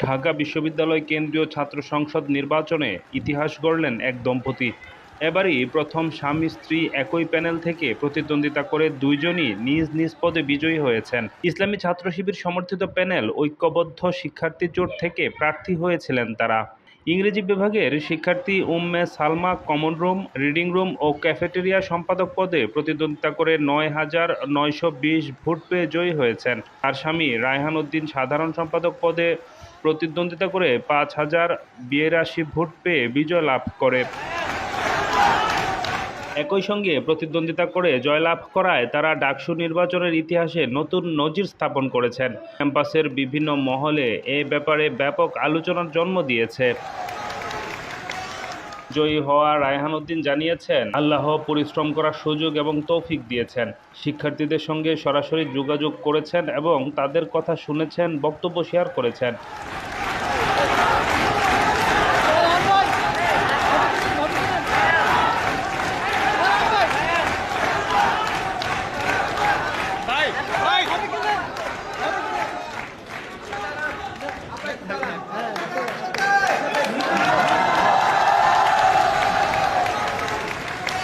ঢাকা বিশ্ববিদ্যালয় কেন্দ্রীয় ছাত্র সংসদ নির্বাচনে ইতিহাস গড়লেন এক দম্পতি। এবারই প্রথম স্বামী স্ত্রী একই প্যানেল থেকে প্রতিদ্বন্দ্বিতা করে দুইজনই নিজ নিজ পদে বিজয়ী হয়েছেন। ইসলামী ছাত্র শিবির সমর্থিত প্যানেল ঐক্যবদ্ধ শিক্ষার্থী জোট থেকে প্রার্থী হয়েছিলেন তারা। ইংরেজি বিভাগের শিক্ষার্থী Umme Salma common room, reading room ও ক্যাফেটেরিয়া সম্পাদক পদে প্রতিদ্বন্দ্বিতা করে নয় হাজার নয়শো বিশ ভোট পেয়ে জয়ী হয়েছেন। আর স্বামী রায়হান উদ্দিন সাধারণ সম্পাদক পদে প্রতিদ্বন্দ্বিতা করে পাঁচ হাজার বিরাশি ভোট পেয়ে বিজয় লাভ করে। একই সঙ্গে প্রতিদ্বন্দ্বিতা করে জয়লাভ করায় তারা ডাকসু নির্বাচনের ইতিহাসে নতুন নজির স্থাপন করেছেন। ক্যাম্পাসের বিভিন্ন মহলে এ ব্যাপারে ব্যাপক আলোচনার জন্ম দিয়েছে। জয়ী হওয়া রায়হান উদ্দিন জানিয়েছেন, আল্লাহ পরিশ্রম করার সুযোগ এবং তৌফিক দিয়েছেন। শিক্ষার্থীদের সঙ্গে সরাসরি যোগাযোগ করেছেন এবং তাদের কথা শুনেছেন, বক্তব্য শেয়ার করেছেন।